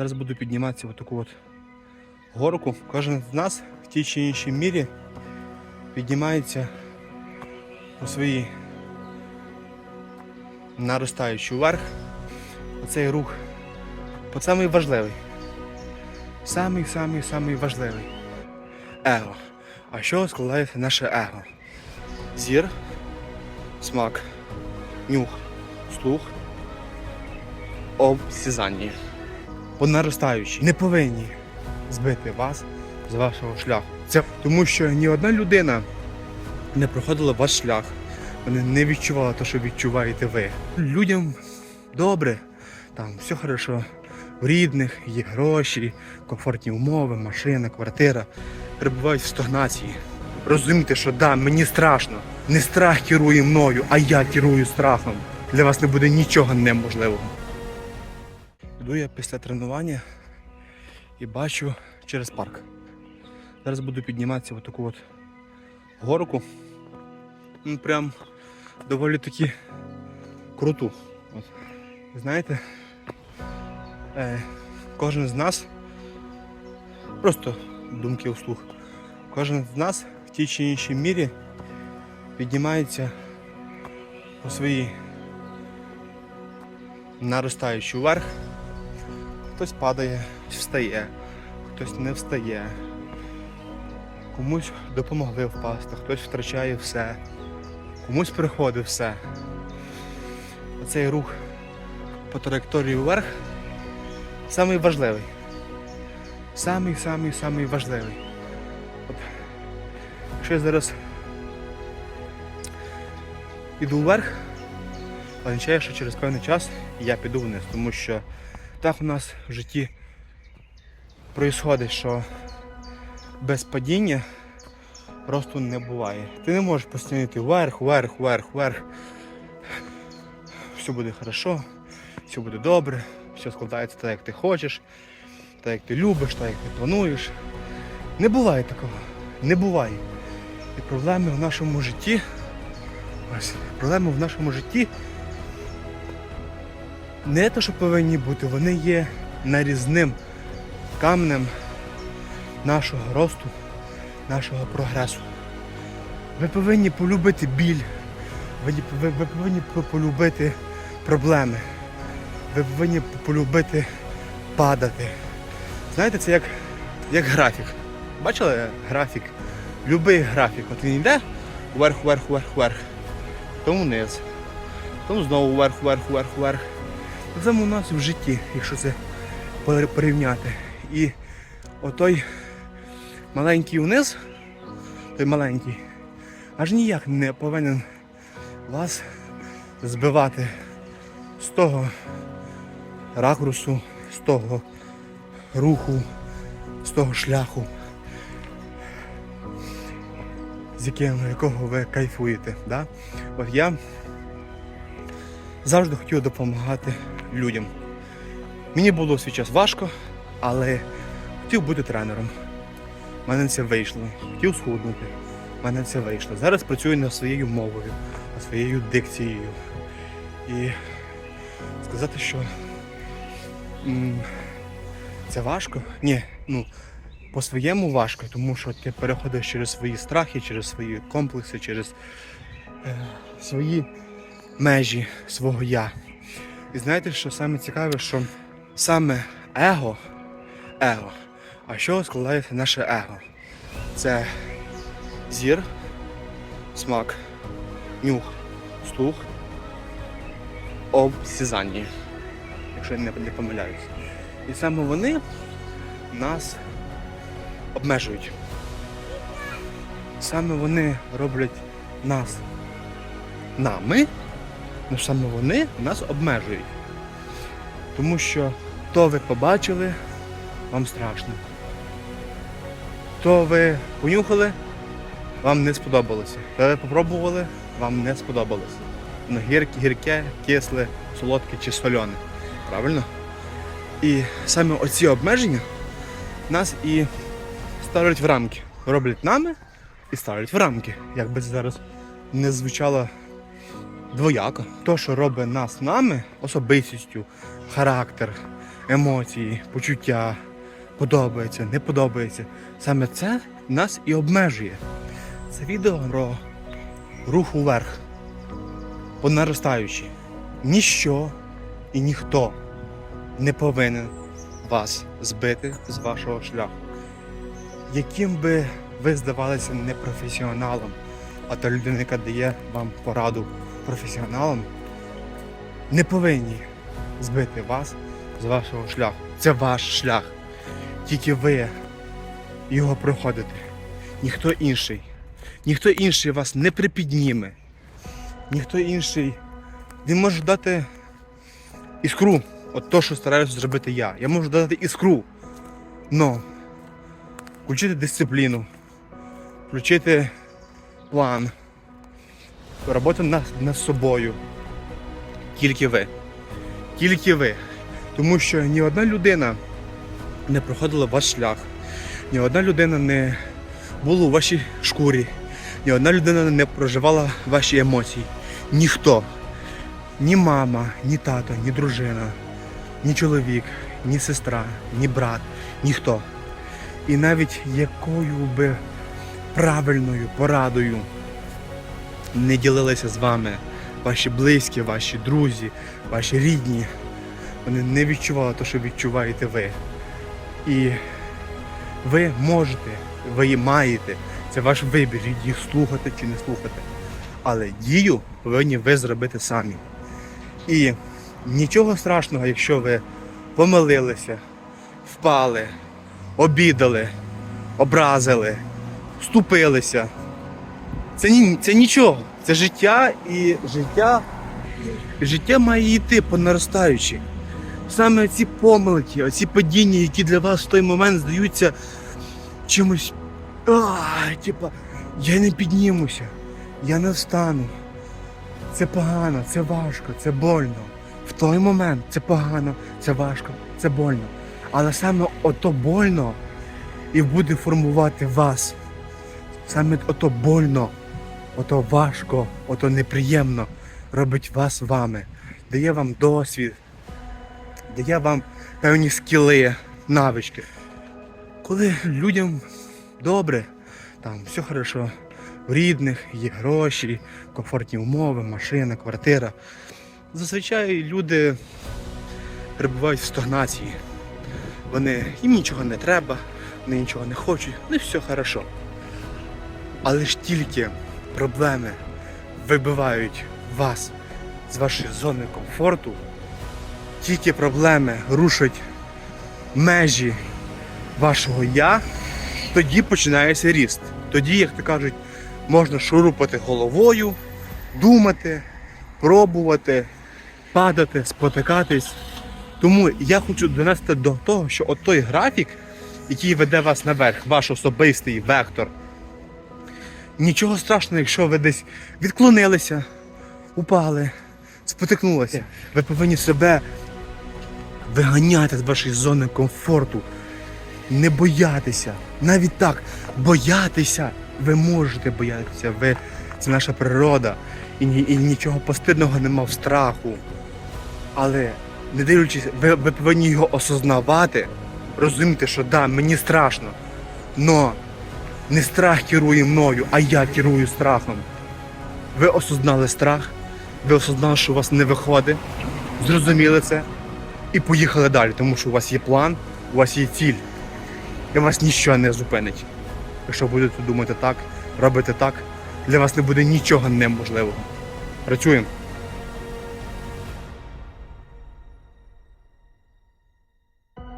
Зараз буду підніматися в таку от горку. Кожен з нас в тій чи іншій мірі піднімається у своїй наростаючи вверх. Оцей рух от самий важливий. Самий самий самий важливий. Его. А що складається наше его? Зір, смак, нюх, слух, обсізання. По наростаючій не повинні збити вас з вашого шляху. Це тому, що ні одна людина не проходила ваш шлях. Вони не відчували те, що відчуваєте ви. Людям добре, там все хорошо. В рідних є гроші, комфортні умови, машина, квартира. Перебувають в стагнації. Розумієте, що да, мені страшно. Не страх керує мною, а я керую страхом. Для вас не буде нічого неможливого. Йду я після тренування і бачу через парк. Зараз буду підніматися в таку от горку. Ну, прям доволі таки круту. От. Знаєте, е, кожен з нас, просто думки вслух, кожен з нас в тій чи іншій мірі піднімається по своїй наростаючи вверх. Хтось падає, встає, хтось не встає. Комусь допомогли впасти, хтось втрачає все, комусь приходить все. Оцей рух по траєкторії вверх самий важливий. Самий самий самий важливий. От, якщо я зараз іду вверх, означає, що через певний час я піду вниз, тому що так у нас в житті проїсходить, що без падіння росту не буває. Ти не можеш постійно йти вверх, вверх, вверх, вверх. Все буде хорошо, все буде добре, все складається так, як ти хочеш, так як ти любиш, так як ти плануєш. Не буває такого. Не буває. І проблеми в нашому житті. Ось, проблеми в нашому житті не те, що повинні бути, вони є нарізним камнем нашого росту, нашого прогресу. Ви повинні полюбити біль, ви, ви, ви повинні полюбити проблеми, ви повинні полюбити падати. Знаєте, це як, як графік. Бачили графік? Любий графік. От він йде вверх, вверх, вверх, вверх. Тому вниз. Тому знову вверх, вверх, вверх, вверх. Так у нас в житті, якщо це порівняти. І отой маленький вниз, той маленький, аж ніяк не повинен вас збивати з того ракурсу, з того руху, з того шляху, з якого ви кайфуєте. Да? От я завжди хотів допомагати людям. Мені було свій час важко, але хотів бути тренером. У мене це вийшло. Хотів схуднути. У мене це вийшло. Зараз працюю над своєю мовою, над своєю дикцією. І сказати, що це важко? Ні, ну по-своєму важко, тому що ти переходиш через свої страхи, через свої комплекси, через е, свої межі свого я. І знаєте, що саме цікаве, що саме его, его, а що складається наше его? Це зір, смак, нюх, слух, обсізання, якщо я не, помиляюсь. І саме вони нас обмежують. Саме вони роблять нас нами, Ну саме вони нас обмежують. Тому що то ви побачили, вам страшно. То ви понюхали, вам не сподобалося. То ви попробували, вам не сподобалося. Воно гірке, гірке, кисле, солодке чи солене. Правильно? І саме оці обмеження нас і ставлять в рамки. Роблять нами і ставлять в рамки. Як би це зараз не звучало двояко. То, що робить нас нами, особистістю, характер, емоції, почуття, подобається, не подобається. Саме це нас і обмежує. Це відео про рух уверх, по наростаючій. Ніщо і ніхто не повинен вас збити з вашого шляху. Яким би ви здавалися непрофесіоналом, а та людина, яка дає вам пораду професіоналам, не повинні збити вас з вашого шляху. Це ваш шлях. Тільки ви його проходите. Ніхто інший. Ніхто інший вас не припідніме. Ніхто інший не може дати іскру. От то, що стараюся зробити я. Я можу дати іскру. Но включити дисципліну, включити план, робота над, над собою. Тільки ви. Тільки ви. Тому що ні одна людина не проходила ваш шлях, ні одна людина не була у вашій шкурі, ні одна людина не проживала ваші емоції. Ніхто. Ні мама, ні тато, ні дружина, ні чоловік, ні сестра, ні брат, ніхто. І навіть якою би правильною порадою не ділилися з вами ваші близькі, ваші друзі, ваші рідні, вони не відчували те, що відчуваєте ви. І ви можете, ви маєте. Це ваш вибір, їх слухати чи не слухати. Але дію повинні ви зробити самі. І нічого страшного, якщо ви помилилися, впали, обідали, образили, вступилися. Це, ні, це нічого. Це життя і життя, життя має йти по наростаючій. Саме ці помилки, оці падіння, які для вас в той момент здаються чимось. Типа, я не піднімуся, я не встану. Це погано, це важко, це больно. В той момент це погано, це важко, це больно. Але саме ото больно і буде формувати вас. Саме ото больно, ото важко, ото неприємно робить вас вами, дає вам досвід, дає вам певні скіли, навички. Коли людям добре, там все хорошо, в рідних, є гроші, комфортні умови, машина, квартира. Зазвичай люди перебувають в стагнації. Вони їм нічого не треба, вони нічого не хочуть, не все хорошо. Але ж тільки проблеми вибивають вас з вашої зони комфорту, тільки проблеми рушать межі вашого я, тоді починається ріст. Тоді, як то кажуть, можна шурупати головою, думати, пробувати, падати, спотикатись. Тому я хочу донести до того, що от той графік, який веде вас наверх, ваш особистий вектор, нічого страшного, якщо ви десь відклонилися, упали, спотикнулися. Ви повинні себе виганяти з вашої зони комфорту, не боятися. Навіть так, боятися. Ви можете боятися. Ви, це наша природа. І, і нічого постидного нема в страху. Але не дивлячись, ви, ви повинні його осознавати, розуміти, що да, мені страшно. Но не страх керує мною, а я керую страхом. Ви осознали страх, ви осознали, що у вас не виходить, зрозуміли це і поїхали далі, тому що у вас є план, у вас є ціль, і вас нічого не зупинить. Якщо будете думати так, робити так, для вас не буде нічого неможливого. Працюємо.